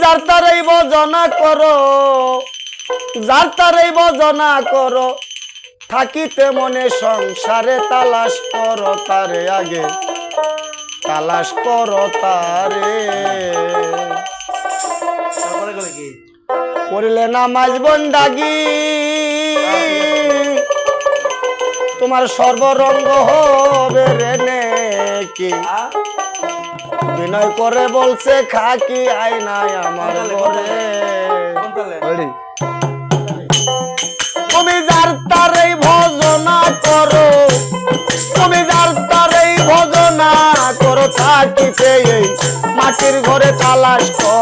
যার তারাই ভজনা করো যার তারাই ভজনা করো থাকিতে মনে সংসারে তালাশ করো তারে আগে তালাশ করো তারে। করিলে নামাজ বন্দাগি। তোমার সর্বরঙ্গ হবে রে কি আ? বিনয় করে বলছে খাকি আই নাই আমার ঘরে? তুমি যার তারেই ভজনা করো তুমি যার তারেই ভজনা করো থাকিতে এই মাটির ঘরে তালাশ করো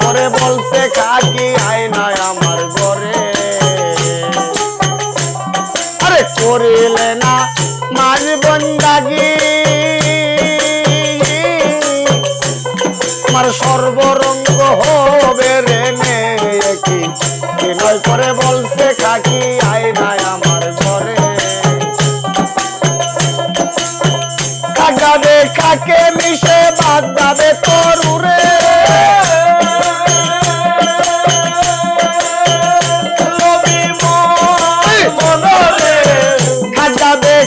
করে বলছে, কাকি আয় না আমার ঘরে। আরে করিলে না মাছ বন্দাগি। আমার সর্বরঙ্গ হবে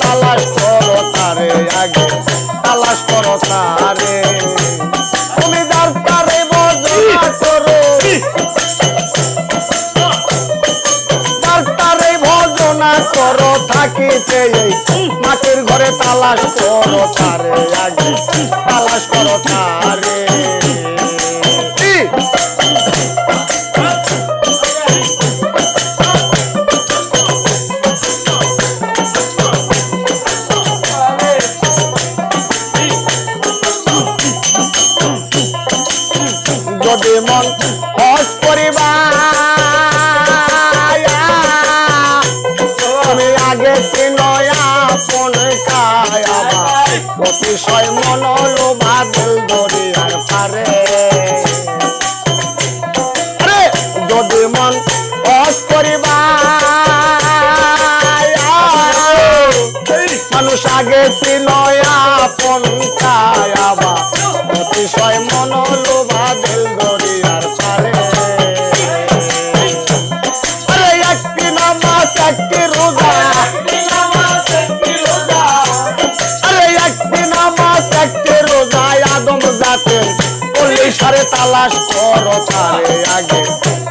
তালাশ করো তারে আগে তালাশ করো তারে। তুমি যার তারে বর্জনা করো। যার তারে ভজনা করো থাকিতে মাটির ঘরে তালাশ করো তারে আগে তালাশ করো তার। চিনয়া কোন কায়াবা অতিশয় মন লোভা দিল দরিয়ার পারে একটি নামাজ, একটি রোজা। আরে একটি নামাজ, একটি রোজা। আদম জাতে বললি সারে তালাশ করো তারে আগে।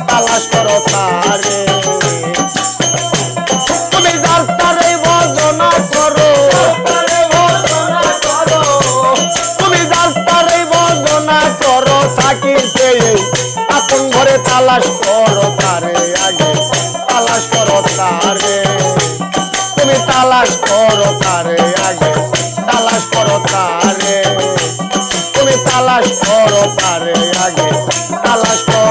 তালাশ করো তারে। তালাশ করো তারে আগে তালাশ করো তারে। তুমি তালাশ করো তারে আগে তালাশ করো তারে। তুমি তালাশ করো তারে আগে তালাশ করো